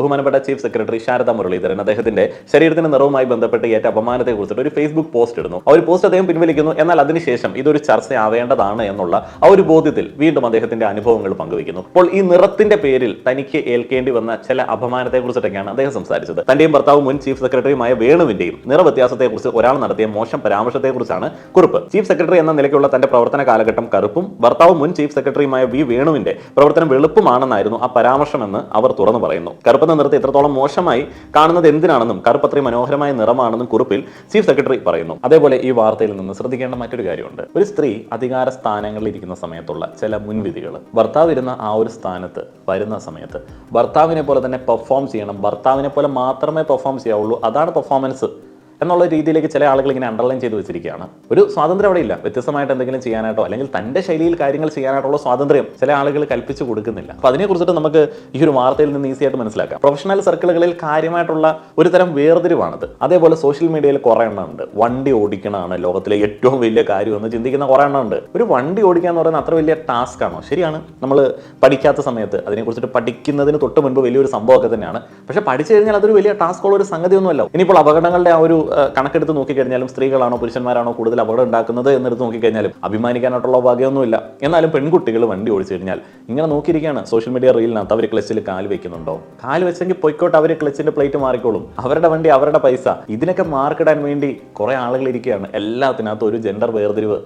ബഹുമാനപ്പെട്ട chief secretary Sharada Muraleedharan അദ്ദേഹത്തിന്റെ ശരീരത്തിന് നിറവുമായി ബന്ധപ്പെട്ട് ഏറ്റ അപമാനത്തെ കുറിച്ചിട്ട് ഒരു ഫേസ്ബുക്ക് പോസ്റ്റ് ഇടുന്നു. ആ ഒരു പോസ്റ്റ് അദ്ദേഹം പിൻവലിക്കുന്നു. എന്നാൽ അതിനുശേഷം ഇതൊരു ചർച്ചയാവേണ്ടതാണ് എന്നുള്ള ആ ഒരു ബോധ്യത്തിൽ വീണ്ടും അദ്ദേഹത്തിന്റെ അനുഭവങ്ങൾ പങ്കുവയ്ക്കുന്നു. അപ്പോൾ ഈ നിറത്തിന്റെ പേരിൽ തനിക്ക് ഏൽക്കേണ്ടി വന്ന ചില അപമാനത്തെ കുറിച്ചിട്ടൊക്കെയാണ് അദ്ദേഹം സംസാരിച്ചത്. തന്റെയും ഭർത്താവ് മുൻ ചീഫ് സെക്രട്ടറിയുമായ വേണുവിന്റെയും നിറവ്യത്യാസത്തെക്കുറിച്ച് ഒരാൾ നടത്തിയ മോശം പരാമർശത്തെക്കുറിച്ചാണ് കുറിപ്പ്. ചീഫ് സെക്രട്ടറി എന്ന നിലയ്ക്കുള്ള തന്റെ പ്രവർത്തന കാലഘട്ടം കറുപ്പും ഭർത്താവ് മുൻ ചീഫ് സെക്രട്ടറിയുമായ വി വേണുവിന്റെ പ്രവർത്തനം വെളുപ്പമാണെന്നായിരുന്നു ആ പരാമർശമെന്ന് അവർ തുറന്നു പറയുന്നു. കറുപ്പെന്ന നിറത്തെ എത്രത്തോളം മോശമായി കാണുന്നത് എന്തിനാണെന്നും കറുപ്പ് അത്രയും മനോഹരമായ നിറമാണെന്നും കുറിപ്പിൽ ചീഫ് സെക്രട്ടറി പറയുന്നു. അതേപോലെ ഈ വാർത്തയിൽ നിന്ന് ശ്രദ്ധിക്കേണ്ട മറ്റൊരു കാര്യമുണ്ട്. ഒരു സ്ത്രീ അധികാര സ്ഥാനങ്ങളിൽ ഇരിക്കുന്ന സമയത്തുള്ള ചില മുൻവിധികൾ ഭർത്താവ് ഇരുന്ന ആ ഒരു സ്ഥാനത്ത് വരുന്ന സമയത്ത് ഭർത്താവിനെ പോലെ തന്നെ പെർഫോം ചെയ്യണം. ഭർത്താവിനെ പോലെ മാത്രമേ പെർഫോം ചെയ്യാവുള്ളൂ. അതാണ് പെർഫോമൻസ് എന്നുള്ള രീതിയിലേക്ക് ചില ആളുകൾ ഇങ്ങനെ അണ്ടർലൈൻ ചെയ്ത് വെച്ചിരിക്കുകയാണ്. ഒരു സ്വാതന്ത്ര്യം അവിടെ ഇല്ല. വ്യത്യസ്തമായിട്ട് എന്തെങ്കിലും ചെയ്യാനായിട്ടോ അല്ലെങ്കിൽ തന്റെ ശൈലിയിൽ കാര്യങ്ങൾ ചെയ്യാനായിട്ടുള്ള സ്വാതന്ത്ര്യം ചില ആളുകൾ കൽപ്പിച്ചു കൊടുക്കുന്നില്ല. അപ്പൊ അതിനെക്കുറിച്ചിട്ട് നമുക്ക് ഈ ഒരു വാർത്തയിൽ നിന്ന് ഈസി ആയിട്ട് മനസ്സിലാക്കാം. പ്രൊഫഷണൽ സർക്കിളുകളിൽ കാര്യമായിട്ടുള്ള ഒരു തരം വേർതിരിവാണത്. അതേപോലെ സോഷ്യൽ മീഡിയയിൽ കുറെ എണ്ണം ഉണ്ട്. വണ്ടി ഓടിക്കണമാണ് ലോകത്തിലെ ഏറ്റവും വലിയ കാര്യം എന്ന് ചിന്തിക്കുന്ന കുറെ എണ്ണം ഉണ്ട്. ഒരു വണ്ടി ഓടിക്കുക എന്ന് പറയുന്നത് അത്ര വലിയ ടാസ്ക് ആണോ? ശരിയാണ്. നമ്മൾ പഠിക്കാത്ത സമയത്ത് അതിനെക്കുറിച്ചിട്ട് പഠിക്കുന്നതിന് തൊട്ട് മുൻപ് വലിയൊരു സംഭവമൊക്കെ തന്നെയാണ്. പക്ഷെ പഠിച്ചു കഴിഞ്ഞാൽ അതൊരു വലിയ ടാസ്ക് ഉള്ള ഒരു സംഗതിയൊന്നുമല്ല. ഇനിയിപ്പോൾ അപകടങ്ങളുടെ ആ ഒരു കണക്കെടുത്ത് നോക്കിക്കഴിഞ്ഞാലും സ്ത്രീകളാണോ പുരുഷന്മാരാണോ കൂടുതൽ അപകടം ഉണ്ടാക്കുന്നത് എന്നെടുത്ത് നോക്കിക്കഴിഞ്ഞാലും അഭിമാനിക്കാനായിട്ടുള്ള ഭാഗ്യമൊന്നുമില്ല. എന്നാലും പെൺകുട്ടികൾ വണ്ടി ഓടിച്ചു കഴിഞ്ഞാൽ ഇങ്ങനെ നോക്കിയിരിക്കുകയാണ്. സോഷ്യൽ മീഡിയ റീലിനകത്ത് അവർ ക്ലച്ചിൽ കാൽ വെക്കുന്നുണ്ടോ? കാൽ വെച്ചെങ്കിൽ പൊയ്ക്കോട്ട് അവർ ക്ലച്ചിന്റെ പ്ലേറ്റ് മാറിക്കോളും. അവരുടെ വണ്ടി അവരുടെ പൈസ. ഇതിനൊക്കെ മാർക്കിടാൻ വേണ്ടി കുറെ ആളുകൾ ഇരിക്കുകയാണ്. എല്ലാത്തിനകത്തും ഒരു ജെൻഡർ വേർതിരിവ്.